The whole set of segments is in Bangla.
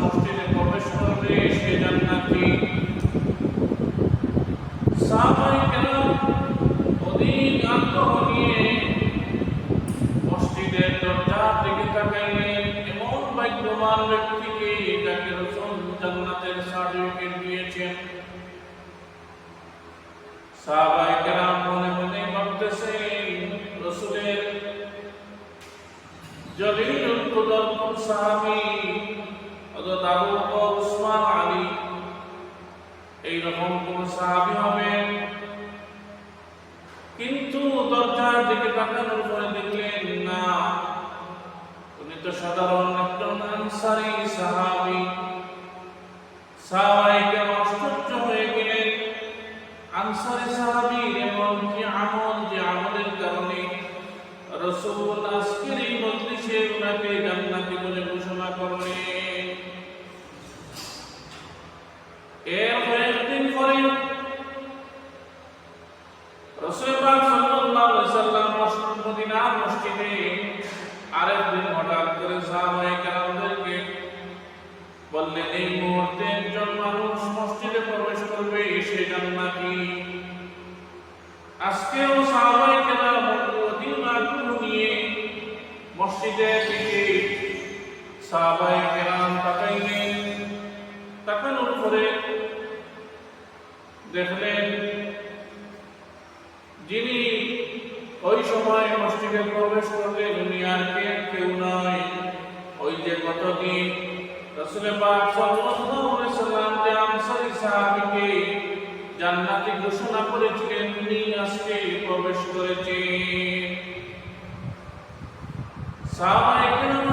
মসজিদে প্রবেশ করবে সে জান্নাতি। সাহাবায়ে কেরাম অধিক আগ্রহ নিয়ে মসজিদের দরজার সার্টিফিকেট দিয়েছেন। সাহাবায়ে কেরাম মনে জলিলুল কুদরতুল সাহাবী হযরত আবু বকর উসমান আলী এইরকম কোন সাহাবী হবেন কিন্তু দরজার দিকে তাকানোর পরে দেখলেন না উনি তো সাধারণ একজন আনসারী সাহাবী সাহাবাইকে আশ্চর্য হয়ে গেলেন আনসারী সাহাবীর এমন কি আমল যে আমলের কারণে রসুল ওনাকে জান্নাতি বলে ঘোষণা করলেন এর কয়েকদিন পরে রসুল পাক সাল্লাল্লাহু আলাইহি সাল্লাম মদিনার মসজিদে আরেকদিন হঠাৎ করে মানুষ দেখলেন যিনি ওই সময় মসজিদে প্রবেশ করলেন উনি আর কে কেউ নয় ওই যে গতদিন রসুলের পাক সাল্লাল্লাহু আলাইহি সাল্লাম যে আনসারী সাহাবীকে জান্নাতি ঘোষণা করেছিলেন তিনি আজকে প্রবেশ করেছেন। সাহাবায়ে কেরাম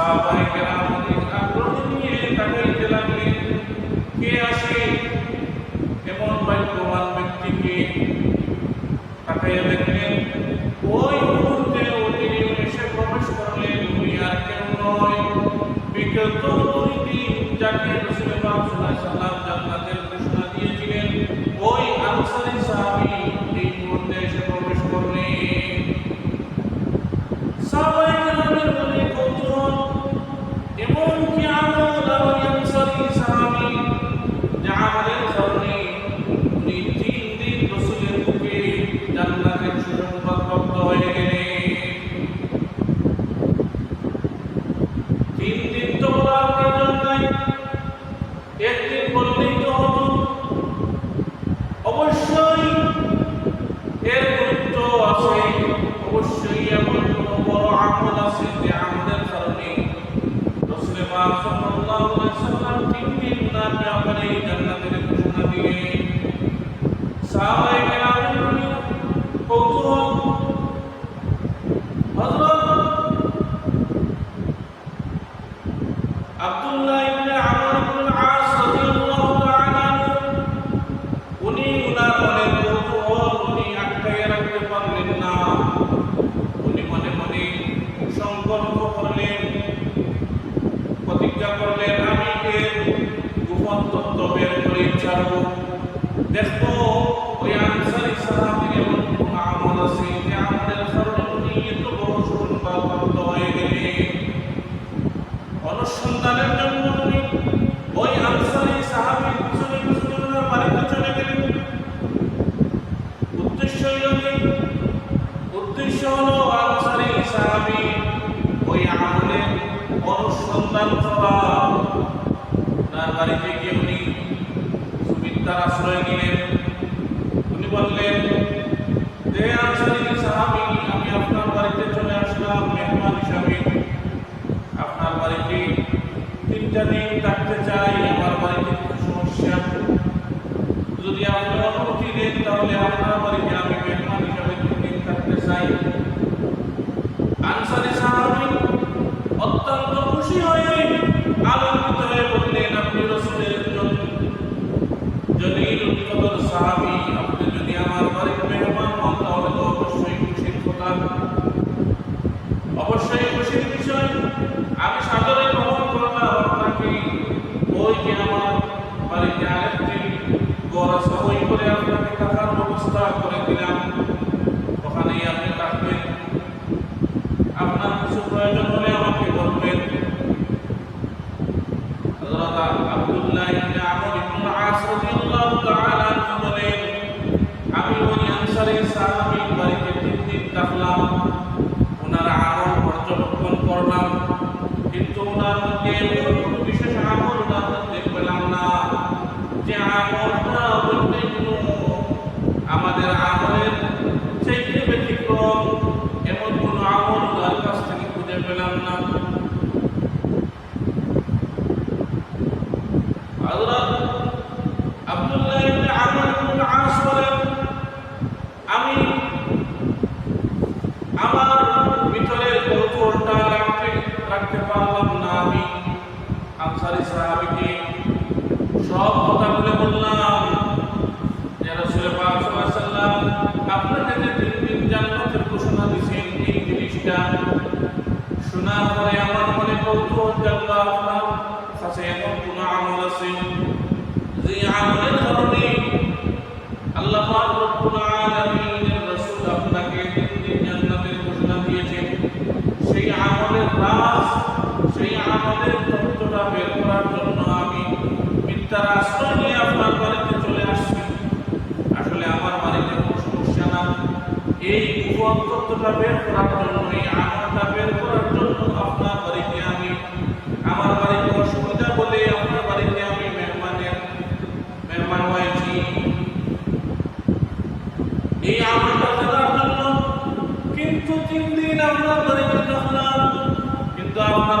সাহাবায়ে কেরাম ব্যক্তিকে তাকাইয়া দেখলেন ওই মুহূর্তে প্রবেশ করলেন উনি আর কেউ নয় বিগত দুই দিন যাকে রসুল সাল্লাম প্রতিজ্ঞা করলেন আমি এর গোপন তত্ত্ব বের করে ছাড়ব। দেখব ওই আনসারি সাহাবির এমন কোন আমল আছে যে আমাদের সর্বপ্রতি এত বড় প্রাপ্ত হয়ে গেলে। অনুসন্ধানের জন্য আনসারি সাহাবি অত্যন্ত খুশি হয়ে আনন্দিত হয়ে বললেন আপনি রসুলের একজন জলিল কদর সাহাবি, আপনি যদি আমার বাড়ির মেহমান হন, তাহলে তো অবশ্যই আমি সাদরে গ্রহণ করলাম, আপনাকে তারা আশ্রয় নিয়ে আপনার বাড়িতে চলে আসবে আসলে আমার বাড়িতে কোনো সমস্যা না। এই কুয়ান্তটা বের করার জন্যই আমারটা বের করার জন্য আপনার বাড়িতে আমি, আমার বাড়িতে অসুবিধা বলে আপনার বাড়িতে আমি মেহমানের, মেহমান হয়েছি। এই আনন্দটা থাকার জন্য কিন্তু তিন দিন আপনার বাড়িতে থাকলাম। কিন্তু আপনার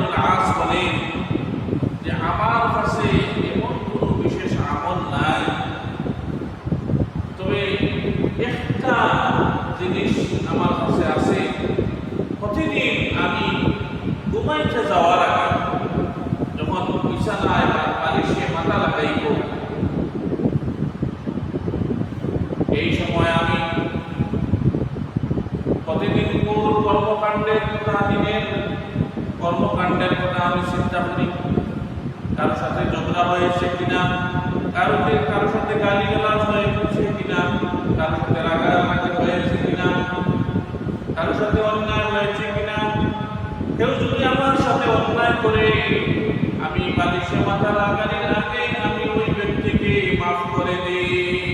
নিচে যাওয়ার আগে যখন বিছানায় বা বালিশে মাথা লাগাইব এই সময় আমি প্রতিদিন কোন কর্মকাণ্ডের কথা, দিনের কর্মকাণ্ডের কথা আমি চিন্তা করি। কারোর সাথে ঝগড়া হয়েছে কিনা, কারোকে কারোর সাথে গালি গালাজ হয়েছে কিনা কারোর সাথে রাগারাগি হয়েছে কিনা কারোর সাথে অন্যায় মাথা লাগানোর আগে আমি ওই ব্যক্তিকে মাফ করে দিই।